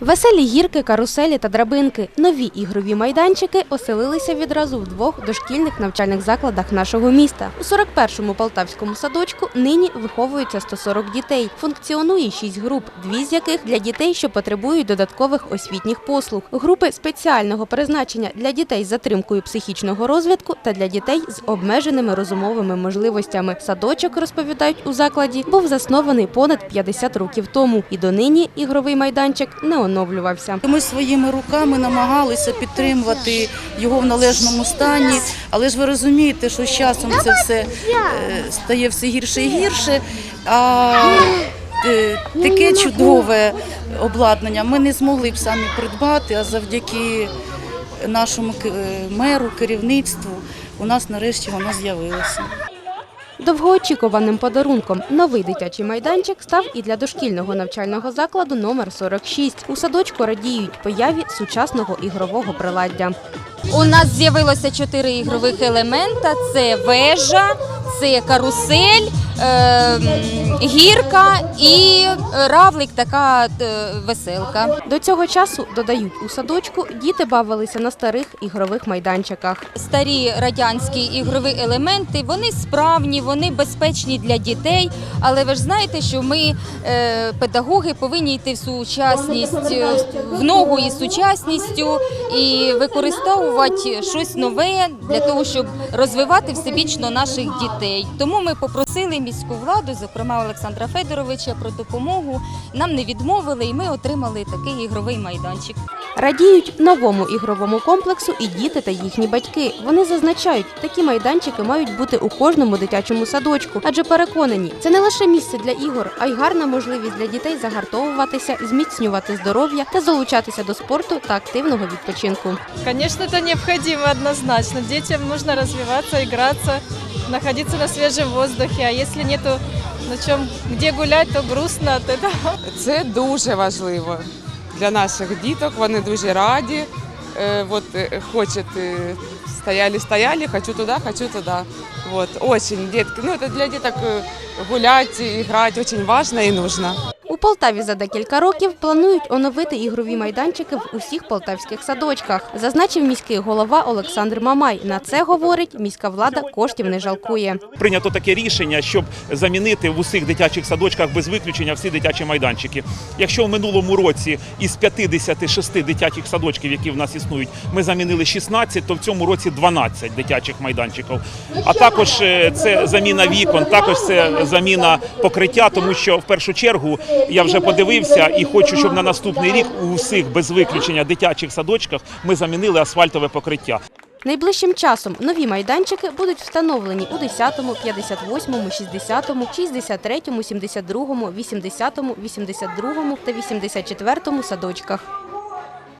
Веселі гірки, каруселі та драбинки. Нові ігрові майданчики оселилися відразу в двох дошкільних навчальних закладах нашого міста. У 41-му полтавському садочку нині виховується 140 дітей. Функціонує 6 груп, дві з яких для дітей, що потребують додаткових освітніх послуг. Групи спеціального призначення для дітей з затримкою психічного розвитку та для дітей з обмеженими розумовими можливостями. Садочок розповідають у закладі був заснований понад 50 років тому, і донині ігровий майданчик не оновлювався. Ми своїми руками намагалися підтримувати його в належному стані, але ж ви розумієте, що з часом це все е, стає все гірше і гірше. А е, таке чудове обладнання ми не змогли б самі придбати, а завдяки нашому меру, керівництву у нас нарешті воно з'явилося. Довгоочікуваним подарунком новий дитячий майданчик став і для дошкільного навчального закладу номер 46. У садочку радіють появі сучасного ігрового приладдя. У нас з'явилося чотири ігрових елемента: це вежа, це карусель, гірка і равлик, така е, веселка. До цього часу додають у садочку діти бавилися на старих ігрових майданчиках. Старі радянські ігрові елементи вони справні, вони безпечні для дітей. Але ви ж знаєте, що ми, е, педагоги, повинні йти в сучасність е, в ногу із сучасністю і використовувати щось нове для того, щоб розвивати всебічно наших дітей. Тому ми попросили міську владу, зокрема Олександра Федоровича, про допомогу. Нам не відмовили, і ми отримали такий ігровий майданчик. Радіють новому ігровому комплексу і діти та їхні батьки. Вони зазначають, такі майданчики мають бути у кожному дитячому садочку, адже переконані, це не лише місце для ігор, а й гарна можливість для дітей загартовуватися, зміцнювати здоров'я та залучатися до спорту та активного відпочинку. Конечно, это необходимо однозначно. Детям нужно развиваться, играться, находиться на свежем воздухе. А если нету на чем, где гулять, то грустно от этого. Це дуже важливо для наших діток. Вони дуже раді. Е, Вот е, хочуть е, стояли, стояли, хочу туди, хочу туди. Вот очень детки. Ну это для діток е, гулять, играть очень важно і нужно. Полтаві за декілька років планують оновити ігрові майданчики в усіх полтавських садочках, зазначив міський голова Олександр Мамай. На це говорить міська влада коштів не жалкує. прийнято таке рішення, щоб замінити в усіх дитячих садочках без виключення всі дитячі майданчики. Якщо в минулому році із 56 дитячих садочків, які в нас існують, ми замінили 16, то в цьому році 12 дитячих майданчиків. А також е, це заміна вікон, також це заміна покриття, тому що в першу чергу я вже подивився і хочу, щоб на наступний рік у всіх без виключення дитячих садочках ми замінили асфальтове покриття. Найближчим часом нові майданчики будуть встановлені у 10, 58, 60, 63, 72, 80, 82 та 84 садочках.